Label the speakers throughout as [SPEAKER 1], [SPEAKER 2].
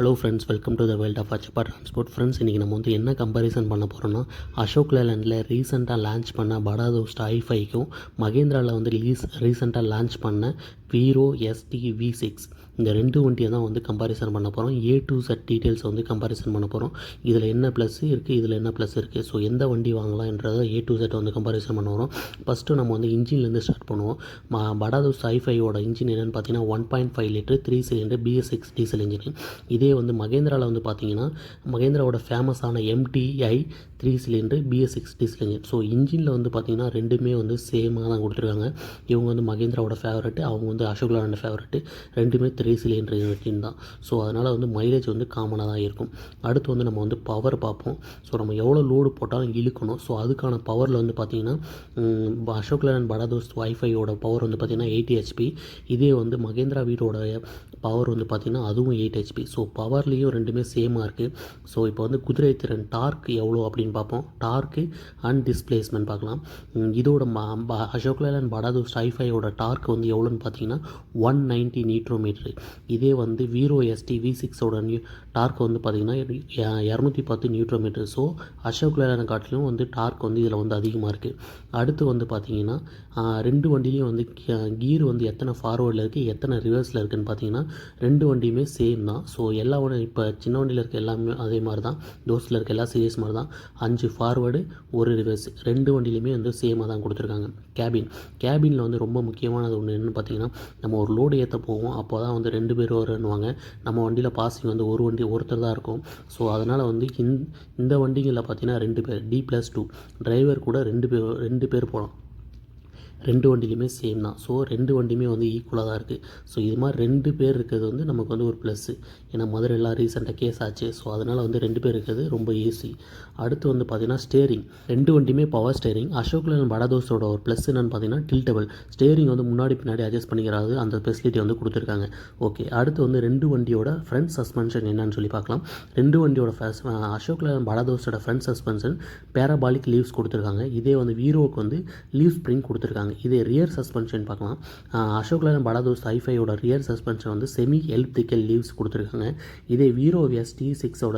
[SPEAKER 1] Hello friends welcome to the world of Achappa transport friends இன்றைக்கி நம்ம வந்து என்ன கம்பேரிசன் பண்ண போகிறோம்னா அசோக் லேலண்டில் ரீசெண்டாக லான்ச் பண்ண படாதோஸ்ட் ஐஃபைக்கும் மகேந்திராவில் வந்து ரீஸ் ரீசெண்டாக லான்ச் பண்ண வீரோ எஸ்டி வி சிக்ஸ் இந்த ரெண்டு வண்டியை தான் வந்து கம்பாரிசன் பண்ண போகிறோம் ஏ டு செட் டீட்டெயில்ஸ் வந்து கம்பாரிசன் பண்ண போகிறோம் இதில் என்ன ப்ளஸ் இருக்குது இதில் என்ன ப்ளஸ் இருக்குது ஸோ எந்த வண்டி வாங்கலாம்ன்றதை ஏ டு செட் வந்து கம்பாரிசன் பண்ண வரோம் ஃபஸ்ட்டு நம்ம வந்து இன்ஜின்லேருந்து ஸ்டார்ட் பண்ணுவோம். ம படாதோஸ் ஐ இன்ஜின் என்னென்னு பார்த்தீங்கன்னா one point five litre three cylinder BS six diesel engine இதே வந்து மகேந்திராவில் வந்து பார்த்தீங்கன்னா மகேந்திராவோட ஃபேமஸான MDI three cylinder BS six diesel engine so இன்ஜினில் வந்து பார்த்தீங்கன்னா ரெண்டுமே வந்து சேமாக தான் கொடுத்துருக்காங்க. இவங்க வந்து மகேந்திராவோட ஃபேவரெட்டு அவங்க வந்து அசோக் லேலண்ட் ஃபேவரெட்டு ரெண்டுமே த்ரீ சிலிண்டர் இன்ஜின் தான் ஸோ அதனால் வந்து மைலேஜ் வந்து காமனாக தான் இருக்கும். அடுத்து வந்து நம்ம வந்து பவர் பார்ப்போம். ஸோ நம்ம எவ்வளோ லோடு போட்டாலும் இழுக்கணும். ஸோ அதுக்கான பவரில் வந்து பார்த்தீங்கன்னா அசோக் லேலண்ட் படாதோஸ் ஒய்ஃபையோட பவர் வந்து பார்த்தீங்கன்னா எயிட்டி ஹெச்பி இதே வந்து மகேந்திரா வீடோட பவர் வந்து பார்த்திங்கன்னா அதுவும் எயிட் ஹெச்பி ஸோ பவர்லேயும் ரெண்டுமே சேமாக இருக்குது ஸோ இப்போ வந்து குதிரை திறன் டார்க் எவ்வளோ அப்படின்னு பார்ப்போம். டார்க்கு அண்ட் டிஸ்பிளேஸ்மெண்ட் பார்க்கலாம். இதோட ம- அசோக் லேலன் படாதோஸ் ஐஃபையோட டார்க் வந்து எவ்வளோன்னு பார்த்தீங்கன்னா ஒன் நைன்ட்டி நீட்ரோமீட்ரு இதே வந்து வீரோ எஸ்டி வி சிக்ஸோட நியூ டார்க் வந்து பார்த்தீங்கன்னா இரநூத்தி பத்து நியூட்ரோமீட்டர். ஸோ அசோக் லேலண்ட் காட்டிலும் வந்து டார்க் வந்து இதில் வந்து அதிகமாக இருக்குது அடுத்து வந்து பார்த்தீங்கன்னா ரெண்டு வண்டிலையும் வந்து கீர் வந்து எத்தனை ஃபார்வேர்டில் இருக்குது எத்தனை ரிவர்ஸில் இருக்குதுன்னு பார்த்தீங்கன்னா ரெண்டு வண்டியுமே சேம் தான். ஸோ எல்லா வண்டி இப்போ சின்ன வண்டியில் இருக்க எல்லாமே அதே மாதிரி தான் தோஸில் இருக்க எல்லா சீரியஸ் மாதிரி தான் அஞ்சு ஃபார்வேர்டு ஒரு ரிவர்ஸ் ரெண்டு வண்டியிலுமே வந்து சேமாக தான் கொடுத்துருக்காங்க. கேபின் கேபினில் வந்து ரொம்ப முக்கியமானது ஒன்று என்னென்னு பார்த்தீங்கன்னா நம்ம ஒரு லோடு ஏற்ற போவோம் அப்போ தான் வந்து ரெண்டு பேர் வருவாங்க. நம்ம வண்டியில் பாசிங் வந்து ஒரு வண்டி ஒருத்தர் தான் இருக்கும். ஸோ அதனால் வந்து இந்த வண்டிகளில் பார்த்தீங்கன்னா ரெண்டு பேர் டி ப்ளஸ் டூ டிரைவர் கூட ரெண்டு பேர் ரெண்டு பேர் போகலாம் ரெண்டு வண்டிலையுமே சேம் தான். ஸோ ரெண்டு வண்டியுமே வந்து ஈக்குவலாக தான் இருக்குது ஸோ இது மாதிரி ரெண்டு பேர் இருக்கிறது வந்து நமக்கு வந்து ஒரு ப்ளஸ்ஸு ஏன்னா மதுரையெல்லாம் ரீசெண்டாக கேஸ் ஆச்சு. ஸோ அதனால் வந்து ரெண்டு பேர் இருக்கிறது ரொம்ப ஈஸி அடுத்து வந்து பார்த்திங்கன்னா ஸ்டேரிங் ரெண்டு வண்டியுமே பவர் ஸ்டேரிங் அசோக் லேலன் படாதோஸோட ஒரு ப்ளஸ் என்னன்னு பார்த்தீங்கன்னா டில்டபிள் ஸ்டேரிங் வந்து முன்னாடி பின்னாடி அட்ஜஸ்ட் பண்ணிக்கிறாது அந்த ஃபெசிலிட்டி வந்து கொடுத்துருக்காங்க. ஓகே அடுத்து வந்து ரெண்டு வண்டியோட ஃப்ரண்ட் சஸ்பென்ஷன் என்னன்னு சொல்லி பார்க்கலாம். ரெண்டு வண்டியோட ஃபஸ் அசோக் லேலன் படாதோஸோட ஃப்ரண்ட் சஸ்பென்ஷன் பேராபாலிக் லீவ்ஸ் கொடுத்துருக்காங்க. இதே வந்து வீரோவுக்கு வந்து லீவ் ஸ்ப்ரிங் கொடுத்துருக்காங்க. இதே ரியர் சஸ்பென்ஷன் பார்க்கலாம். ஆஹ் அசோக் லேலன் படாதோஸ் ஐஃபையோட ரியர் சஸ்பென்ஷன் வந்து செமி எலிப்டிக்கல் லீவ்ஸ் கொடுத்துருக்காங்க. இதே Veero T சிக்ஸோட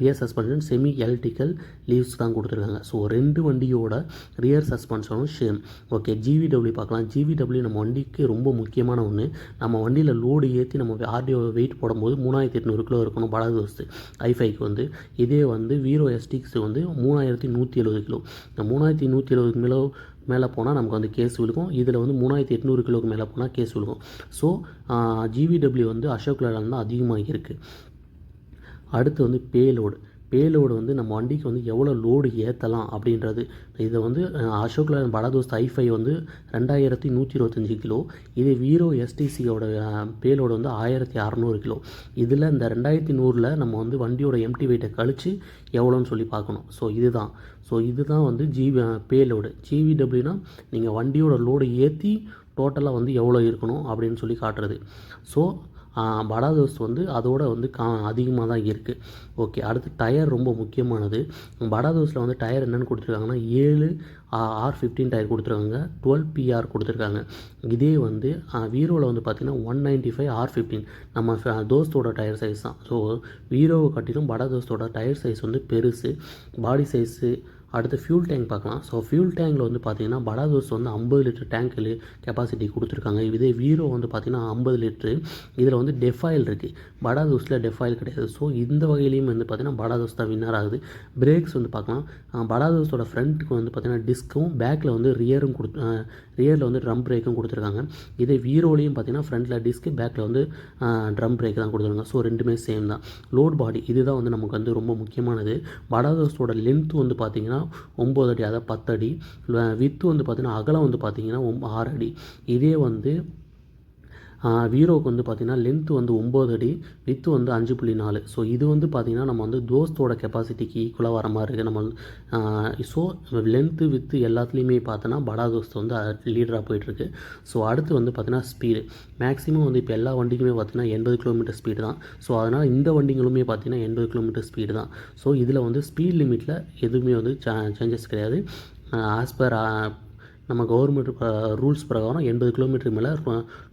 [SPEAKER 1] rear suspension semi electrical leaves தான் கொடுத்துருக்காங்க. ஸோ ரெண்டு வண்டியோட ரியர் சஸ்பென்ஷனும் சேம் ஓகே ஜிவிடபிள்யூ பார்க்கலாம். ஜிவிடபிள்யூ நம்ம வண்டிக்கு ரொம்ப முக்கியமான ஒன்று நம்ம வண்டியில் லோடு ஏற்றி நம்ம ஆர்டிஓ வெயிட் போடும்போது மூணாயிரத்தி எட்நூறு கிலோ இருக்கணும் பலதோஸ்து ஐஃபைக்கு வந்து. இதே வந்து வீரோ எஸ்டிக்ஸ் வந்து மூணாயிரத்தி நூற்றி எழுபது கிலோ. இந்த மூணாயிரத்தி நூற்றி எழுபது கிலோ மேலே போனால் நமக்கு வந்து கேஸ் விழுக்கும் இதில் வந்து மூணாயிரத்தி எட்நூறு கிலோக்கு மேலே போனால் கேஸ் விழுகும். ஸோ ஜிவிடபிள்யூ வந்து அசோக் லேலாண்ட் தான் அதிகமாக இருக்குது அடுத்து வந்து பேலோடு பேலோடு வந்து நம்ம வண்டிக்கு வந்து எவ்வளோ லோடு ஏற்றலாம் அப்படின்றது. இதை வந்து அசோக் லேலண்ட் படாதோஸ்த் ஐஃபை வந்து ரெண்டாயிரத்தி நூற்றி இருபத்தஞ்சி கிலோ இது வீரோ எஸ்டிசியோட பேலோடு வந்து ஆயிரத்தி அறநூறு கிலோ. இதில் இந்த ரெண்டாயிரத்தி நூறில் நம்ம வந்து வண்டியோட எம்டி வெயிட்டை கழித்து எவ்வளோன்னு சொல்லி பார்க்கணும். ஸோ இதுதான். ஸோ இதுதான் வந்து ஜிவி பேலோடு. ஜிவிடபிள்யூனா நீங்கள் வண்டியோட லோடு ஏற்றி டோட்டலாக வந்து எவ்வளோ இருக்கணும் அப்படின்னு சொல்லி காட்டுறது. ஸோ படாதோஸ் வந்து அதோட வந்து கா அதிகமாக தான் இருக்குது ஓகே அடுத்து டயர் ரொம்ப முக்கியமானது. படாதோஸில் வந்து டயர் என்னென்னு கொடுத்துருக்காங்கன்னா ஏழு ஆர் ஃபிஃப்டீன் டயர் கொடுத்துருக்காங்க டுவெல் பிஆர் கொடுத்துருக்காங்க. இதே வந்து வீரோவில் வந்து பார்த்திங்கன்னா one ninety five R fifteen நம்ம தோஸ்தோட டயர் சைஸ் தான். ஸோ வீரோவை காட்டிலும் படா தோஸ்தோட டயர் சைஸ் வந்து பெருசு. பாடி சைஸு அடுத்து ஃபியூல் டேங்க் பார்க்கலாம். ஸோ ஃபியூல் டேங்கில் வந்து பார்த்தீங்கன்னா படாதோஸ் வந்து ஐம்பது லிட்டர் டேங்க்கில் கெப்பாசிட்டி கொடுத்துருக்காங்க. இதே வீரோ வந்து பார்த்தீங்கன்னா ஐம்பது லிட்ரு இதில் வந்து டெஃபாயில் இருக்குது படாதோஸில் டெஃபாயில் கிடையாது. ஸோ இந்த வகையிலையும் வந்து பார்த்தீங்கன்னா படாதோஸ் தான் வின்னர் ஆகுது. பிரேக்ஸ் வந்து பார்க்கலாம். அஹ் படாதோஸோட ஃப்ரண்ட்டுக்கு வந்து பார்த்தீங்கன்னா டிஸ்க்கும் பேக்கில் வந்து ரியரும் கொடுத்து ரியரில் வந்து ட்ரம் பிரேக்கும் கொடுத்துருக்காங்க. இதே வீரோலையும் பார்த்தீங்கன்னா ஃப்ரண்ட்டில் டிஸ்க்கு பேக்கில் வந்து ட்ரம் பிரேக் தான் கொடுத்துருக்காங்க. ஸோ ரெண்டுமே சேம் தான். லோட் பாடி இதுதான் வந்து நமக்கு வந்து ரொம்ப முக்கியமானது. படாதோஸோட லென்த் வந்து பார்த்தீங்கன்னா ஒம்பது அடி அதாவது பத்து அடி. வித்து வந்து பார்த்திங்கன்னா அகலம் வந்து பார்த்திங்கன்னா ஒம் ஆறு அடி. இதே வந்து வீரோவுக்கு வந்து பார்த்திங்கன்னா லென்த்து வந்து ஒம்பது அடி வித்து வந்து அஞ்சு புள்ளி நாலு. ஸோ இது வந்து பார்த்திங்கன்னா நம்ம வந்து தோஸ்தோட கெப்பாசிட்டிக்கு ஈக்குவலாக வர மாதிரி இருக்குது நம்ம ஸோ லென்த்து வித்து எல்லாத்துலேயுமே பார்த்தோன்னா படா தோஸ்த் வந்து லீடராக போயிட்டுருக்கு ஸோ அடுத்து வந்து பார்த்திங்கன்னா ஸ்பீடு மேக்ஸிமம் வந்து இப்போ எல்லா வண்டிக்குமே பார்த்திங்கன்னா எண்பது கிலோமீட்டர் ஸ்பீடு தான். ஸோ அதனால் இந்த வண்டிங்களுமே பார்த்திங்கன்னா எண்பது கிலோமீட்டர் ஸ்பீடு தான். ஸோ இதில் வந்து ஸ்பீட் லிமிட்டில் எதுவுமே வந்து சேஞ்சஸ் கிடையாது. ஆஸ் பர் நம்ம கவர்மெண்ட் ரூல்ஸ் பிரகாரம் எண்பது கிலோமீட்டர் மேலே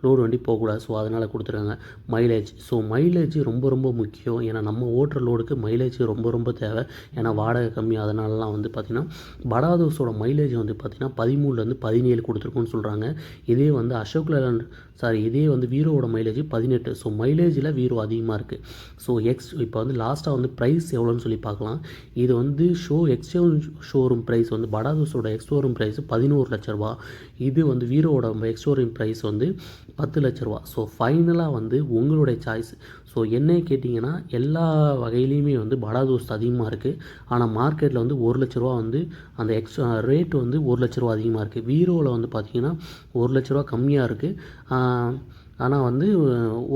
[SPEAKER 1] லோடு வண்டி போகக்கூடாது. ஸோ அதனால் கொடுத்துருக்காங்க மைலேஜ் ஸோ மைலேஜ் ரொம்ப ரொம்ப முக்கியம். ஏன்னா நம்ம ஓட்டுற லோடுக்கு மைலேஜ் ரொம்ப ரொம்ப தேவை. ஏன்னா வாடகை கம்மி. அதனாலலாம் வந்து பார்த்திங்கன்னா படாதோஸோட மைலேஜ் வந்து பார்த்திங்கன்னா பதிமூணுலேருந்து பதினேழு கொடுத்துருக்குன்னு சொல்கிறாங்க இதே வந்து அசோக் லேலண்ட் சாரி இதே வந்து வீரோவோட மைலேஜ் பதினெட்டு. ஸோ மைலேஜில் வீரோ அதிகமாக இருக்குது ஸோ எக்ஸ் இப்போ வந்து லாஸ்ட்டாக வந்து ப்ரைஸ் எவ்வளோன்னு சொல்லி பார்க்கலாம் இது வந்து ஷோ எக்ஸ்சேஞ்ச் ஷோரூம் ப்ரைஸ் வந்து படாதோஸோட எக்ஸ் ஷோரூம் ப்ரைஸ் பதினோரு லட்சம். லட்ச ரூபா இது வந்து வீரோவோட எக்ஸ்டோரிங் ப்ரைஸ் வந்து பத்து லட்ச ரூபா ஸோ ஃபைனலாக வந்து உங்களுடைய சாய்ஸ் ஸோ என்ன கேட்டிங்கன்னா எல்லா வகையிலையுமே வந்து படாதோஸ்த் அதிகமாக இருக்குது ஆனால் மார்க்கெட்டில் வந்து ஒரு லட்ச ரூபா வந்து அந்த எக்ஸ் ரேட் வந்து ஒரு லட்ச ரூபா அதிகமாக இருக்குது வீரோவில் வந்து பார்த்திங்கன்னா ஒரு லட்ச ரூபா கம்மியாக இருக்குது ஆனால் வந்து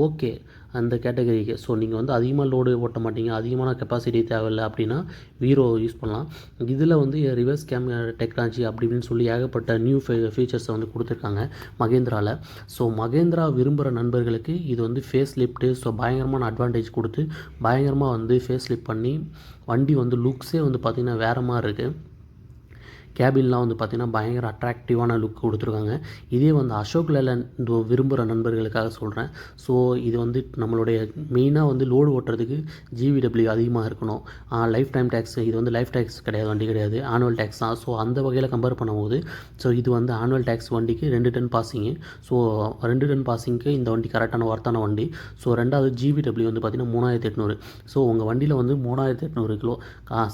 [SPEAKER 1] ஓகே அந்த கேட்டகரிக்கு. ஸோ நீங்கள் வந்து அதிகமாக லோடு ஓட்ட மாட்டீங்க அதிகமான கெப்பாசிட்டி தேவையில்லை அப்படின்னா வீரோ யூஸ் பண்ணலாம். இதில் வந்து ரிவர்ஸ் கேமரா டெக்னாலஜி அப்படி இப்படின்னு சொல்லி ஏகப்பட்ட நியூ ஃபீச்சர்ஸை வந்து கொடுத்துருக்காங்க மகேந்திராவில் ஸோ மகேந்திரா விரும்புகிற நண்பர்களுக்கு இது வந்து ஃபேஸ் லிஃப்ட்டு ஸோ பயங்கரமான அட்வான்டேஜ் கொடுத்து பயங்கரமாக வந்து ஃபேஸ் லிஃப்ட் பண்ணி வண்டி வந்து லுக்ஸே வந்து பார்த்திங்கன்னா வேறு மாதிரி இருக்குது கேபின்லாம் வந்து பார்த்திங்கன்னா பயங்கர அட்ராக்டிவான லுக் கொடுத்துருக்காங்க. இதே வந்து அசோக் லேலன் விரும்புகிற நண்பர்களுக்காக சொல்கிறேன் ஸோ இது வந்து நம்மளுடைய மெயினாக வந்து லோடு ஓட்டுறதுக்கு ஜிவிடபிள்யூ அதிகமாக இருக்கணும். லைஃப் டைம் டேக்ஸ் இது வந்து லைஃப் டேக்ஸ் கிடையாது வண்டி கிடையாது ஆனுவல் டேக்ஸ் தான். ஸோ அந்த வகையில் கம்பேர் பண்ணும்போது ஸோ இது வந்து ஆனுவல் டேக்ஸ் வண்டிக்கு ரெண்டு டன் பாசிங்கு ஸோ ரெண்டு டன் பாசிங்க்கு இந்த வண்டி கரெக்டான ஒர்த்தான வண்டி. ஸோ ரெண்டாவது ஜிபிடபிள்யூ வந்து பார்த்திங்கன்னா மூணாயிரத்தி எட்நூறு. ஸோ உங்கள் வண்டியில் வந்து மூணாயிரத்தி எட்நூறு கிலோ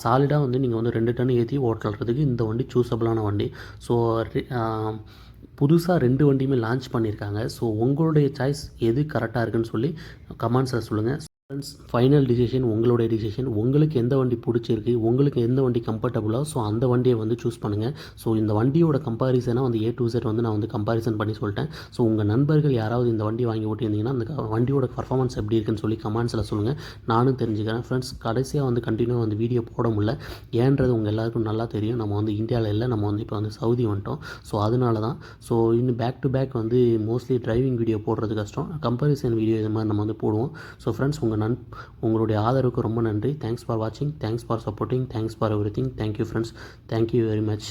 [SPEAKER 1] சாலிடாக வந்து நீங்கள் வந்து ரெண்டு டன் ஏற்றி ஓட்டுறதுக்கு இந்த வண்டி சூஸபிளான வண்டி. ஸோ புதுசாக ரெண்டு வண்டியுமே லான்ச் பண்ணியிருக்காங்க ஸோ உங்களுடைய சாய்ஸ் எது கரெக்டாக இருக்குன்னு சொல்லி கமெண்ட்ஸில் சொல்லுங்கள் ஃப்ரெண்ட்ஸ் ஃபைனல் டிசிஷன் உங்களுடைய டிசிஷன் உங்களுக்கு எந்த வண்டி பிடிச்சிருக்கு உங்களுக்கு எந்த வண்டி கம்ஃபர்டபுளாக ஸோ அந்த வண்டியை வந்து சூஸ் பண்ணுங்கள் ஸோ இந்த வண்டியோட கம்பாரிசனாக வந்து ஏ டு செட் வந்து நான் வந்து கம்பாரிசன் பண்ணி சொல்லிட்டேன். ஸோ உங்கள் நண்பர்கள் யாராவது இந்த வண்டி வாங்கி ஓட்டியிருந்தீங்கன்னா அந்த வண்டியோட பர்ஃபார்மன்ஸ் எப்படி இருக்குன்னு சொல்லி கமெண்ட்ஸில் சொல்லுங்கள் நானும் தெரிஞ்சுக்கிறேன். ஃப்ரெண்ட்ஸ் கடைசியாக வந்து கண்டினியூ வந்து வீடியோ போட முடியல. ஏன்றது உங்கள் எல்லாருக்கும் நல்லா தெரியும். நம்ம வந்து இந்தியாவில் இல்லை நம்ம வந்து இப்போ வந்து சவுதி வந்துட்டோம். ஸோ அதனால தான். ஸோ இன்னும் பேக் டு பேக் வந்து மோஸ்ட்லி டிரைவிங் வீடியோ போடுறது கஷ்டம். கம்பாரிசன் வீடியோ இது மாதிரி நம்ம வந்து போடுவோம். ஸோ ஃப்ரெண்ட்ஸ் உங்கள் நன் உங்களுடைய ஆதரவுக்கு ரொம்ப நன்றி. தேங்க்ஸ் ஃபார் வாட்சிங் thanks for supporting thanks for everything thank you friends thank you very much